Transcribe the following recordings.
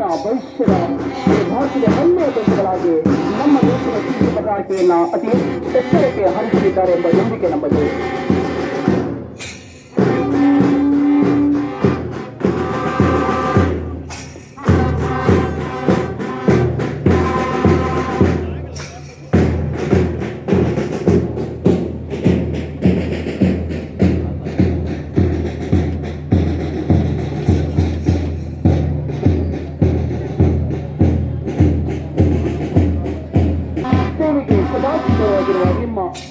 ಇಂದಿನ ಭವಿಷ್ಯದ ಭಾರತದ ಒಳ್ಳೆಯ ದೇಶಗಳಾಗಿ ನಮ್ಮ ದೇಶದ ಕೃಷಿ ಪದಾರ್ಥೆಯನ್ನ ಅತಿ ಎಚ್ಚರಿಕೆ ಹರಿಸಲಿದ್ದಾರೆ ಎಂಬ ನಂಬಿಕೆ ನಮ್ಮದು.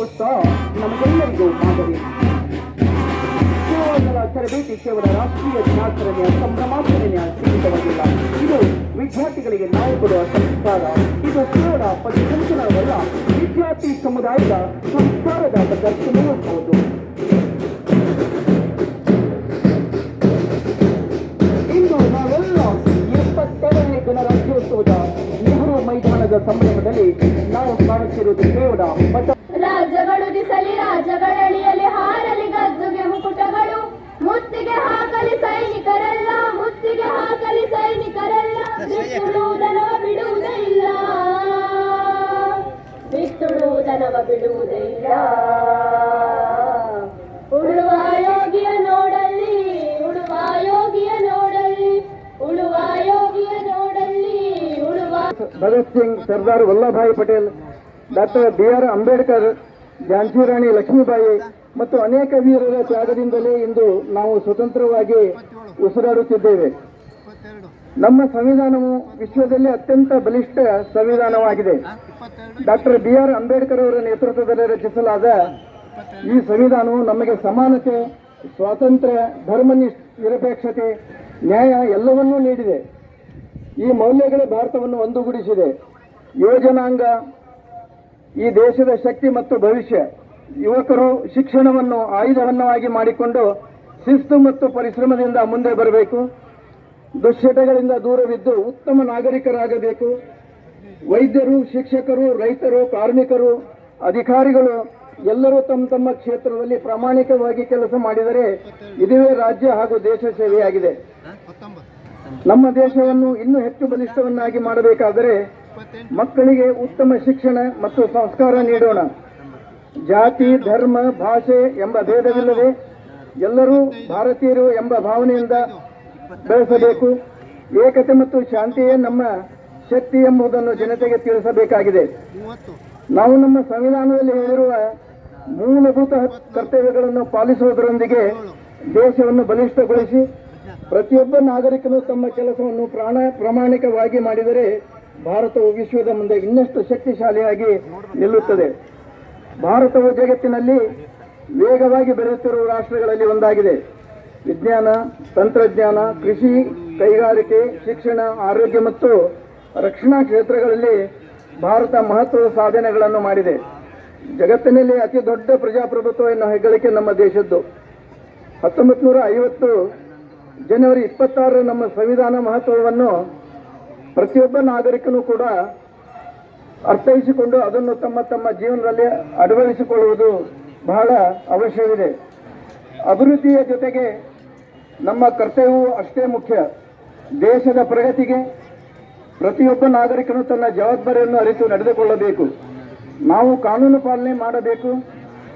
ಉತ್ಸಾಹ ನಮಗೆಲ್ಲರಿಗೂ ಮಾದರಿ. ಕೇವಲ ತರಬೇತಿ ಕೇವಲ ರಾಷ್ಟ್ರೀಯ ದಿನಾಚರಣೆಯ ಸಂಭ್ರಮಾಚರಣೆಯ ಸೀಮಿತವಾಗಿಲ್ಲ. ಇದು ವಿದ್ಯಾರ್ಥಿಗಳಿಗೆ ನಾವು ಕೊಡುವ ಸಂಸ್ಕಾರ. ಇದು ಕೇವಲ ಪರಿಸಂಚನವಲ್ಲ ವಿದ್ಯಾರ್ಥಿ ಸಮುದಾಯದ ಸಂಸ್ಕಾರದ ಪ್ರದರ್ಶನವೂ ಹೌದು. ಇಂದು ನಾವೆಲ್ಲ ಎಪ್ಪತ್ತೆರಡನೇ ಗಣರಾಜ್ಯೋತ್ಸವದ ನೆಹರು ಮೈದಾನದ ಸಂಭ್ರಮದಲ್ಲಿ ನಾವು ಕಾಣುತ್ತಿರುವುದು ಕೇವಲ ಮತ ರಾಜ್ಯಗಳು ದಿಸಲಿ ರಾಜ್ಯಗಳಳಿಯಲಿ ಹಾರಲಿ ಗದ್ದುಗೆ ಮುಕುಟಗಳು ಮುತ್ತಿಗೆ ಹಾಕಲಿ ಸೈನಿಕರೆಲ್ಲ, ಮುತ್ತಿಗೆ ಹಾಕಲಿ ಸೈನಿಕರೆಲ್ಲ. ಬಿತ್ತುಡುವುದನವ ಬಿಡುವುದೇ ಇಲ್ಲ ಬಿತ್ತುಡುವುದನವ ಬಿಡುವುದೇ ಇಲ್ಲ ಉಳುವ ಯೋಗಿಯ ನೋಡಲ್ಲಿ, ಉಳುವ ಯೋಗಿಯ ನೋಡಲ್ಲಿ, ಉಳುವ ಯೋಗಿಯ ನೋಡಲ್ಲಿ, ಉಳುವ Bhagat Singh Sardar Vallabhbhai Patel, doctor B R Ambedkar Jhansi Rani Lakshmibai ಮತ್ತು ಅನೇಕ ವೀರರ ತ್ಯಾಗದಿಂದಲೇ ಇಂದು ನಾವು ಸ್ವತಂತ್ರವಾಗಿ ಉಸಿರಾಡುತ್ತಿದ್ದೇವೆ. ನಮ್ಮ ಸಂವಿಧಾನವು ವಿಶ್ವದಲ್ಲೇ ಅತ್ಯಂತ ಬಲಿಷ್ಠ ಸಂವಿಧಾನವಾಗಿದೆ. ಡಾಕ್ಟರ್ ಬಿ ಆರ್ ಅಂಬೇಡ್ಕರ್ ಅವರ ನೇತೃತ್ವದಲ್ಲಿ ರಚಿಸಲಾದ ಈ ಸಂವಿಧಾನವು ನಮಗೆ ಸಮಾನತೆ, ಸ್ವಾತಂತ್ರ್ಯ ಧರ್ಮ ನಿರಪೇಕ್ಷತೆ ನ್ಯಾಯ ಎಲ್ಲವನ್ನೂ ನೀಡಿದೆ. ಈ ಮೌಲ್ಯಗಳೇ ಭಾರತವನ್ನು ಒಂದುಗೂಡಿಸಿದೆ. ಯೋಜನಾಂಗ ಈ ದೇಶದ ಶಕ್ತಿ ಮತ್ತು ಭವಿಷ್ಯ ಯುವಕರು ಶಿಕ್ಷಣವನ್ನು ಆಯುಧವನ್ನವಾಗಿ ಮಾಡಿಕೊಂಡು ಶಿಸ್ತು ಮತ್ತು ಪರಿಶ್ರಮದಿಂದ ಮುಂದೆ ಬರಬೇಕು. ದುಶ್ಚಟಗಳಿಂದ ದೂರವಿದ್ದು ಉತ್ತಮ ನಾಗರಿಕರಾಗಬೇಕು. ವೈದ್ಯರು ಶಿಕ್ಷಕರು ರೈತರು ಕಾರ್ಮಿಕರು ಅಧಿಕಾರಿಗಳು ಎಲ್ಲರೂ ತಮ್ಮ ತಮ್ಮ ಕ್ಷೇತ್ರದಲ್ಲಿ ಪ್ರಾಮಾಣಿಕವಾಗಿ ಕೆಲಸ ಮಾಡಿದರೆ ಇದುವೇ ರಾಜ್ಯ ಹಾಗೂ ದೇಶ ಸೇವೆಯಾಗಿದೆ. ನಮ್ಮ ದೇಶವನ್ನು ಇನ್ನೂ ಹೆಚ್ಚು ಬಲಿಷ್ಠವನ್ನಾಗಿ ಮಾಡಬೇಕಾದರೆ ಮಕ್ಕಳಿಗೆ ಉತ್ತಮ ಶಿಕ್ಷಣ ಮತ್ತು ಸಂಸ್ಕಾರ ನೀಡೋಣ. ಜಾತಿ ಧರ್ಮ ಭಾಷೆ ಎಂಬ ಭೇದವಿಲ್ಲದೆ ಎಲ್ಲರೂ ಭಾರತೀಯರು ಎಂಬ ಭಾವನೆಯಿಂದ ಬೆಳೆಸಬೇಕು. ಏಕತೆ ಮತ್ತು ಶಾಂತಿಯೇ ನಮ್ಮ ಶಕ್ತಿ ಎಂಬುದನ್ನು ಜನತೆಗೆ ತಿಳಿಸಬೇಕಾಗಿದೆ. ನಾವು ನಮ್ಮ ಸಂವಿಧಾನದಲ್ಲಿ ಹೇಳಿರುವ ಮೂಲಭೂತ ಕರ್ತವ್ಯಗಳನ್ನು ಪಾಲಿಸುವುದರೊಂದಿಗೆ ದೇಶವನ್ನು ಬಲಿಷ್ಠಗೊಳಿಸಿ ಪ್ರತಿಯೊಬ್ಬ ನಾಗರಿಕನು ತಮ್ಮ ಕೆಲಸವನ್ನು ಪ್ರಾಣ ಪ್ರಾಮಾಣಿಕವಾಗಿ ಮಾಡಿದರೆ ಭಾರತವು ವಿಶ್ವದ ಮುಂದೆ ಇನ್ನಷ್ಟು ಶಕ್ತಿಶಾಲಿಯಾಗಿ ನಿಲ್ಲುತ್ತದೆ. ಭಾರತವು ಜಗತ್ತಿನಲ್ಲಿ ವೇಗವಾಗಿ ಬೆಳೆಯುತ್ತಿರುವ ರಾಷ್ಟ್ರಗಳಲ್ಲಿ ಒಂದಾಗಿದೆ. ವಿಜ್ಞಾನ, ತಂತ್ರಜ್ಞಾನ, ಕೃಷಿ, ಕೈಗಾರಿಕೆ, ಶಿಕ್ಷಣ, ಆರೋಗ್ಯ ಮತ್ತು ರಕ್ಷಣಾ ಕ್ಷೇತ್ರಗಳಲ್ಲಿ ಭಾರತ ಮಹತ್ವದ ಸಾಧನೆಗಳನ್ನು ಮಾಡಿದೆ. ಜಗತ್ತಿನಲ್ಲಿ ಅತಿ ದೊಡ್ಡ ಪ್ರಜಾಪ್ರಭುತ್ವ ಎನ್ನುವ ಹೆಗ್ಗಳಿಕೆ ನಮ್ಮ ದೇಶದ್ದು. ಹತ್ತೊಂಬತ್ತು ನೂರ ಐವತ್ತು ಜನವರಿ ಇಪ್ಪತ್ತಾರರ ನಮ್ಮ ಸಂವಿಧಾನ ಮಹತ್ವವನ್ನು ಪ್ರತಿಯೊಬ್ಬ ನಾಗರಿಕನು ಕೂಡ ಅರ್ಥೈಸಿಕೊಂಡು ಅದನ್ನು ತಮ್ಮ ತಮ್ಮ ಜೀವನದಲ್ಲಿ ಅಳವಡಿಸಿಕೊಳ್ಳುವುದು ಬಹಳ ಅವಶ್ಯವಿದೆ. ಅಭಿವೃದ್ಧಿಯ ಜೊತೆಗೆ ನಮ್ಮ ಕರ್ತವ್ಯವೂ ಅಷ್ಟೇ ಮುಖ್ಯ. ದೇಶದ ಪ್ರಗತಿಗೆ ಪ್ರತಿಯೊಬ್ಬ ನಾಗರಿಕನು ತನ್ನ ಜವಾಬ್ದಾರಿಯನ್ನು ಅರಿತು ನಡೆದುಕೊಳ್ಳಬೇಕು. ನಾವು ಕಾನೂನು ಪಾಲನೆ ಮಾಡಬೇಕು,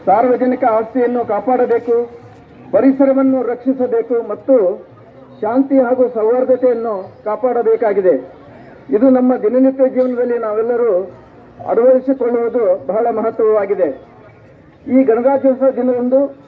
ಸಾರ್ವಜನಿಕ ಆಸ್ತಿಯನ್ನು ಕಾಪಾಡಬೇಕು, ಪರಿಸರವನ್ನು ರಕ್ಷಿಸಬೇಕು ಮತ್ತು ಶಾಂತಿ ಹಾಗೂ ಸೌಹಾರ್ದತೆಯನ್ನು ಕಾಪಾಡಬೇಕಾಗಿದೆ. ಇದು ನಮ್ಮ ದಿನನಿತ್ಯ ಜೀವನದಲ್ಲಿ ನಾವೆಲ್ಲರೂ ಅಳವಡಿಸಿಕೊಳ್ಳುವುದು ಬಹಳ ಮಹತ್ವವಾಗಿದೆ. ಈ ಗಣರಾಜ್ಯೋತ್ಸವ ದಿನದಂದು